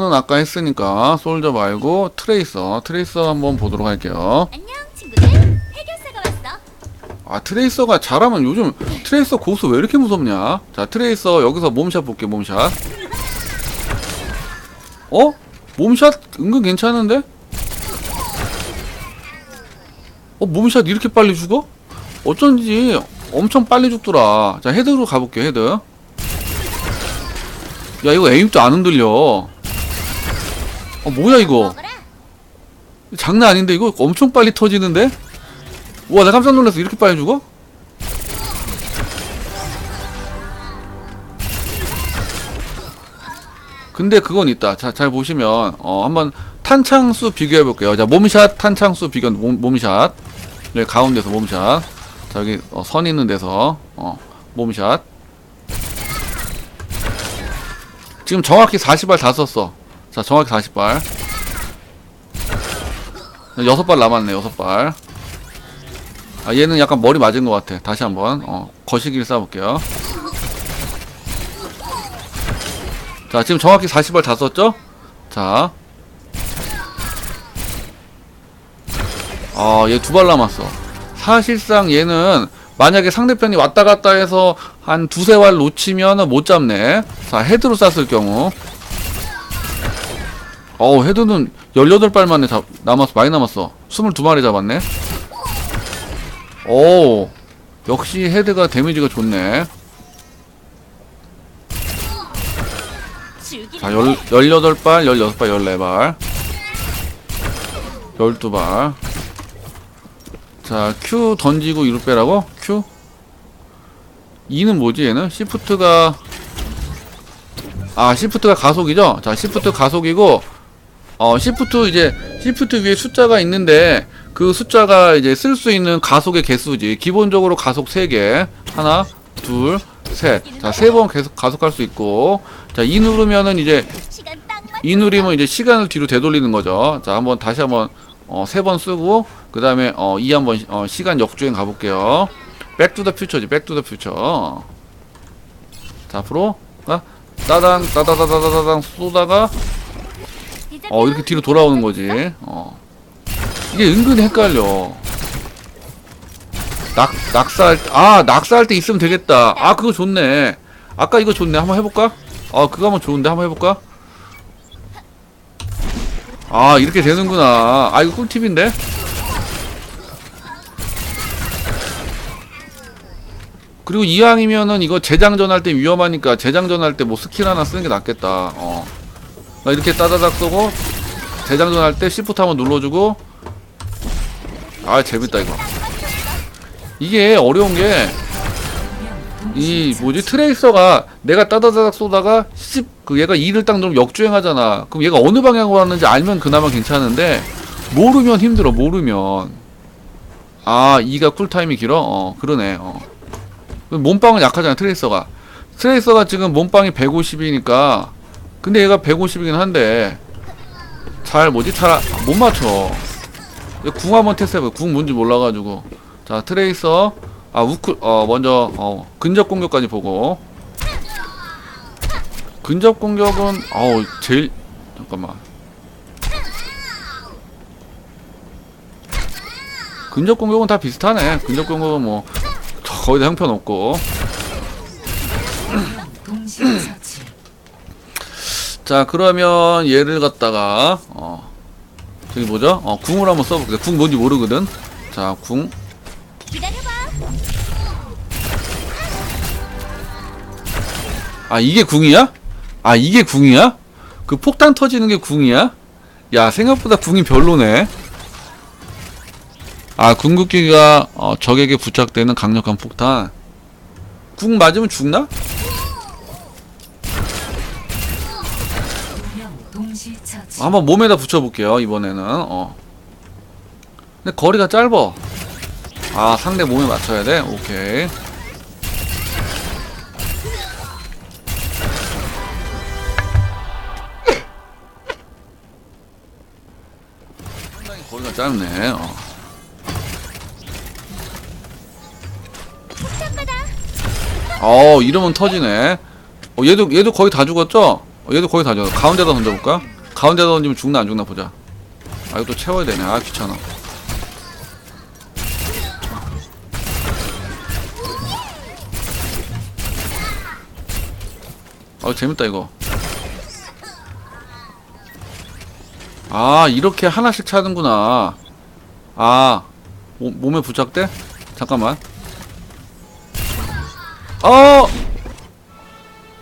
는 아까 했으니까 솔저 말고 트레이서 트레이서 한번 보도록 할게요. 안녕 친구들. 해결사가 왔어. 아 트레이서가 잘하면 요즘 트레이서 고수 왜 이렇게 무섭냐? 자 트레이서 여기서 몸샷 볼게 몸샷. 어? 몸샷 은근 괜찮은데? 어 몸샷 이렇게 빨리 죽어? 어쩐지 엄청 빨리 죽더라. 자 헤드로 가볼게 헤드. 야 이거 에임도 안 흔들려 어 뭐야 이거? 장난 아닌데 이거? 엄청 빨리 터지는데? 와나 깜짝 놀랐어. 이렇게 빨리 죽어? 근데 그건 있다. 자, 잘 보시면 어 한번 탄창수 비교해 볼게요. 자 몸샷 탄창수 비교 몸, 몸샷. 네 가운데서 몸샷. 자 여기 어, 선 있는 데서 어 몸샷. 지금 정확히 40발 다 썼어 자 정확히 40발 여섯 발 남았네 여섯 발. 아 얘는 약간 머리 맞은 것 같아. 다시 한번 어 거시기를 쏴볼게요. 자 지금 정확히 40발 다 썼죠? 자. 아 얘 두 발 남았어. 사실상 얘는 만약에 상대편이 왔다 갔다 해서 한 두세 발 놓치면 못 잡네. 자 헤드로 쐈을 경우. 어우 헤드는 18발 만에 잡, 남았어 많이 남았어 22마리 잡았네 오 역시 헤드가 데미지가 좋네 자 열, 18발 16발 14발 12발 자 Q 던지고 이로 빼라고? Q? 2는 뭐지 얘는? 시프트가 아 시프트가 가속이죠? 자 시프트 가속이고 어 시프트 이제 시프트 위에 숫자가 있는데 그 숫자가 이제 쓸 수 있는 가속의 개수지. 기본적으로 가속 3개. 하나 둘 셋 자 세 번 계속 가속할 수 있고. 자 이 누르면은 이제. 이 누르면 이제 시간을 뒤로 되돌리는 거죠. 자 한번 다시 한번 어, 세 번 쓰고 그 다음에 어, 이 한번 어, 시간 역주행 가 볼게요. 백투더 퓨처지 백투더 퓨처 자 앞으로 가 따당 따다다다다당 쏘다가 어 이렇게 뒤로 돌아오는 거지. 어. 이게 은근히 헷갈려. 낙 낙사할 때- 아 낙사할 때 있으면 되겠다. 아 그거 좋네. 아까 이거 좋네. 한번 해볼까? 아 그거 한번 좋은데 한번 해볼까? 아 이렇게 되는구나. 아 이거 꿀팁인데? 그리고 이왕이면은 이거 재장전 할 때 위험하니까 재장전 할 때 뭐 스킬 하나 쓰는 게 낫겠다. 어. 나 이렇게 따다닥 쏘고 재장전 할 때 시프트 한번 눌러주고. 아 재밌다 이거. 이게 어려운 게 이 뭐지? 트레이서가 내가 따다다닥 쏘다가 10그 얘가 2를 딱 누르면 역주행하잖아. 그럼 얘가 어느 방향으로 하는지 알면 그나마 괜찮은데 모르면 힘들어 모르면. 아 2가 쿨타임이 길어? 어 그러네 어. 몸빵은 약하잖아 트레이서가. 트레이서가 지금 몸빵이 150이니까 근데 얘가 150이긴 한데 잘 뭐지? 잘 못 맞춰. 궁 한번 테스트 해봐 궁 뭔지 몰라가지고. 자 트레이서. 아 우클 어 먼저 어 근접 공격까지 보고. 근접 공격은 어우 제일 잠깐만. 근접 공격은 다 비슷하네. 근접 공격은 뭐 거의 다 형편없고 동시 처치 자 그러면 얘를 갖다가 어 저기 뭐죠 어 궁을 한번 써볼게요 궁 뭔지 모르거든 자궁 기다려봐 아 이게 궁이야? 아 이게 궁이야? 그 폭탄 터지는 게 궁이야? 야 생각보다 궁이 별로네 아 궁극기가 어, 적에게 부착되는 강력한 폭탄 궁 맞으면 죽나? 두명 동시 처치 한번 몸에다 붙여볼게요 이번에는 어 근데 거리가 짧어 아 상대 몸에 맞춰야 돼? 오케이 상당히 거리가 짧네 어. 어 이러면 터지네 어 얘도 얘도 거의 다 죽었죠? 어, 얘도 거의 다 줘. 가운데다 던져볼까? 가운데다 던지면 죽나 안 죽나 보자. 아, 이거 또 채워야 되네. 아, 귀찮아. 아, 재밌다, 이거. 아, 이렇게 하나씩 차는구나. 아, 모, 몸에 부착돼? 잠깐만. 어!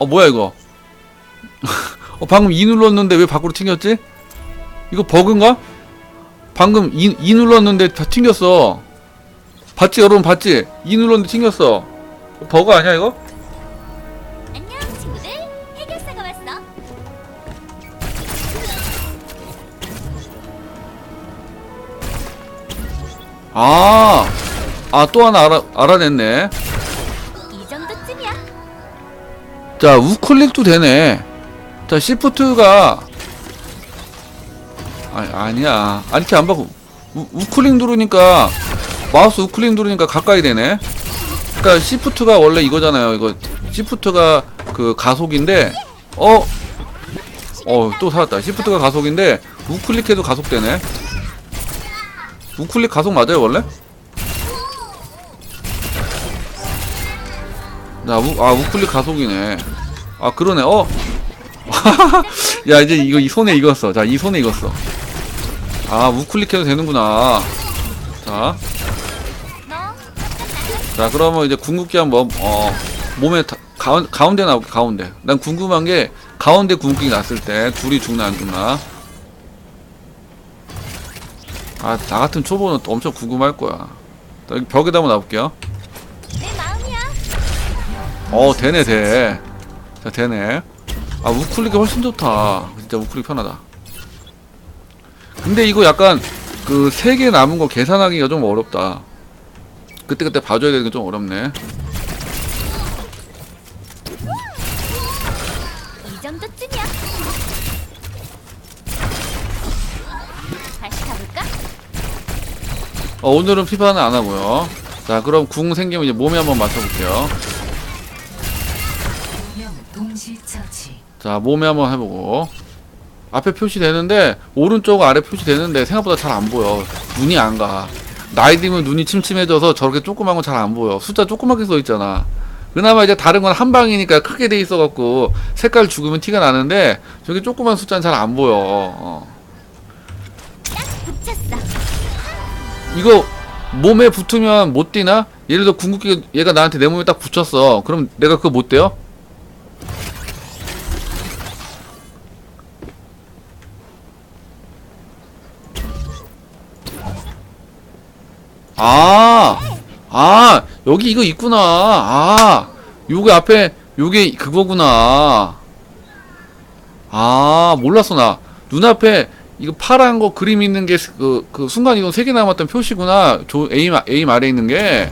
어, 뭐야, 이거? 어, 방금 2 눌렀는데 왜 밖으로 튕겼지? 이거 버그인가? 방금 2, 2 눌렀는데 다 튕겼어. 봤지, 여러분 봤지? 2 눌렀는데 튕겼어. 어, 버그 아니야, 이거? 안녕 친구들. 해결사가 왔어. 아, 아, 또 하나 알아, 알아냈네. 이 정도쯤이야. 자, 우클릭도 되네. 자, 시프트가 아니, 아니야. 아, 이렇게 안 바꾸. 우, 우클릭 누르니까 마우스 우클릭 누르니까 가까이 되네. 그러니까 시프트가 원래 이거잖아요. 이거 시프트가 그 가속인데 어? 어, 또 살았다. 시프트가 가속인데 우클릭해도 가속되네. 우클릭 가속 맞아요, 원래? 나 우, 아 우클릭 가속이네. 아 그러네. 어. 야 이제 이거 이 손에 익었어. 자 이 손에 익었어. 아 우클릭해도 되는구나. 자, 너자 그러면 이제 궁극기 한번 어 몸에 다, 가운 가운데 나올게 가운데. 난 궁금한 게 가운데 궁극기 났을 때 둘이 죽나 안 죽나. 아 나 같은 초보는 또 엄청 궁금할 거야. 자, 여기 벽에다 한번 놔볼게요. 어 되네 돼. 자 되네. 아 우클릭이 훨씬 좋다. 진짜 우클릭 편하다. 근데 이거 약간 그 세 개 남은 거 계산하기가 좀 어렵다. 그때 그때 봐줘야 되는 게 좀 어렵네. 이 정도쯤이야. 다시 가볼까? 어, 오늘은 피파는 안 하고요. 자 그럼 궁 생기면 이제 몸에 한번 맞춰볼게요. 자 몸에 한번 해보고. 앞에 표시되는데 오른쪽 아래 표시되는데 생각보다 잘 안 보여. 눈이 안 가. 나이 들면 눈이 침침해져서 저렇게 조그만 건 잘 안 보여. 숫자 조그맣게 써 있잖아. 그나마 이제 다른 건 한 방이니까 크게 돼 있어 갖고 색깔 죽으면 티가 나는데 저기 조그만 숫자는 잘 안 보여. 어. 이거 몸에 붙으면 못 뛰나? 예를 들어 궁극기 얘가 나한테 내 몸에 딱 붙였어. 그럼 내가 그거 못 떼요? 아, 아, 여기 이거 있구나. 아, 요게 앞에, 요게 그거구나. 아, 몰랐어, 나. 눈앞에 이거 파란 거 그림 있는 게, 그, 그 순간 이동 3개 남았던 표시구나. 조, 에임, 아- 에임 아래 있는 게.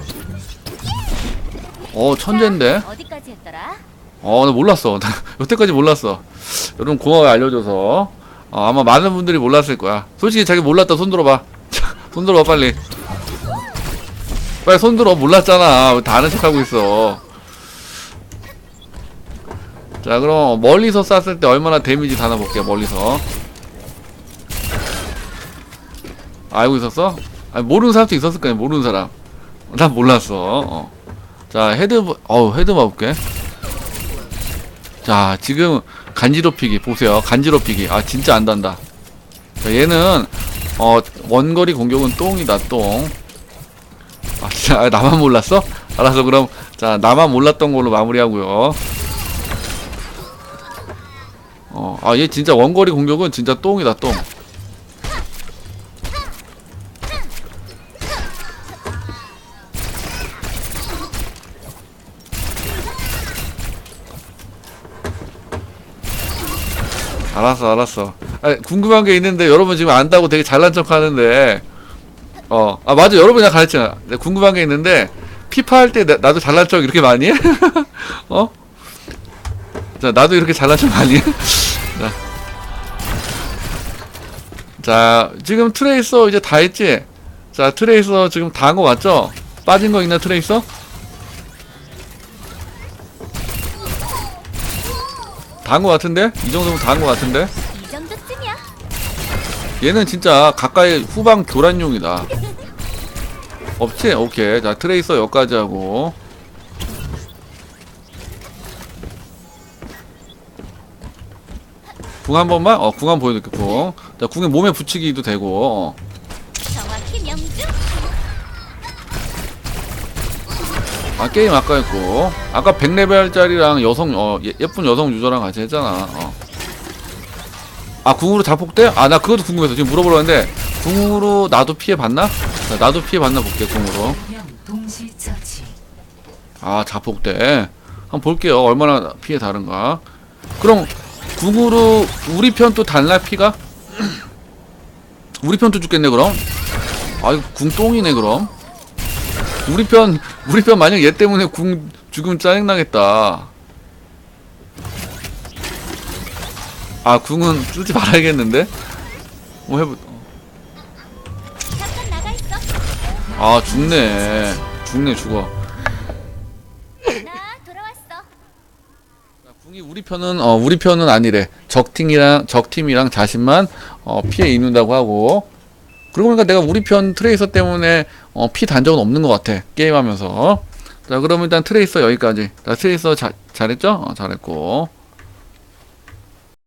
어, 천재인데? 어디까지 했더라? 어, 나 몰랐어. 나 여태까지 몰랐어. 여러분 고마워요, 알려줘서. 어, 아마 많은 분들이 몰랐을 거야. 솔직히 자기 몰랐다 손 들어봐. 자, 손 들어봐, 빨리. 빨리 손 들어. 몰랐잖아. 왜다 아는 척 하고 있어. 자, 그럼 멀리서 쐈을 때 얼마나 데미지 다나 볼게요, 멀리서. 알고 있었어? 아니, 모르는 사람도 있었을 거야, 모르는 사람. 난 몰랐어. 어. 자, 헤드, 어우, 헤드 봐볼게. 자, 지금 간지럽히기 보세요. 간지럽히기. 아, 진짜 안 단다. 자, 얘는 어 원거리 공격은 똥이다, 똥. 아, 진짜 아, 나만 몰랐어? 알았어. 그럼 자, 나만 몰랐던 걸로 마무리하고요. 어, 아, 얘 진짜 원거리 공격은 진짜 똥이다, 똥. 알았어, 알았어. 아, 궁금한 게 있는데 여러분 지금 안다고 되게 잘난 척 하는데, 어, 아 맞아, 여러분 내가. 내가 궁금한 게 있는데 피파 할 때 나도 잘난 척 이렇게 많이 해? 어? 자, 나도 이렇게 잘난 척 많이 해? 자. 자, 지금 트레이서 이제 다 했지? 자, 트레이서 지금 다 한 거 맞죠? 빠진 거 있나, 트레이서? 다 한 거 같은데? 이 정도면 다 한 거 같은데? 얘는 진짜 가까이 후방 교란용이다. 없지? 오케이. 자, 트레이서 여기까지 하고. 궁 한 번만? 어, 궁 한 번 보여줄게, 궁. 자, 궁에 몸에 붙이기도 되고. 어. 아, 게임 아까 했고. 아까 100레벨짜리랑 여성, 어, 예, 예쁜 여성 유저랑 같이 했잖아. 어. 아, 궁으로 자폭대? 아, 나 그것도 궁금해서 지금 물어보려 했는데, 궁으로 나도 피해? 자, 나도 피해 받나 볼게, 궁으로. 아 자폭대. 한번 볼게요. 얼마나 피해 다른가. 그럼 궁으로 우리 편 또 달라 피가? 우리 편도 죽겠네 그럼? 아이 궁 똥이네 그럼. 우리 편 우리 편 만약 얘 때문에 궁 죽으면 짜증나겠다 아 궁은 쓰지 말아야겠는데 뭐 해보. 아 죽네 죽네 죽어 궁이 우리 편은 어 우리 편은 아니래. 적팀이랑 적팀이랑 자신만 어 피해 입는다고 하고. 그러고 보니까 내가 우리 편 트레이서 때문에 어 피 단 적은 없는 것 같아. 게임하면서. 자, 그러면 일단 트레이서 여기까지. 자, 트레이서 자, 잘했죠? 어, 잘했고.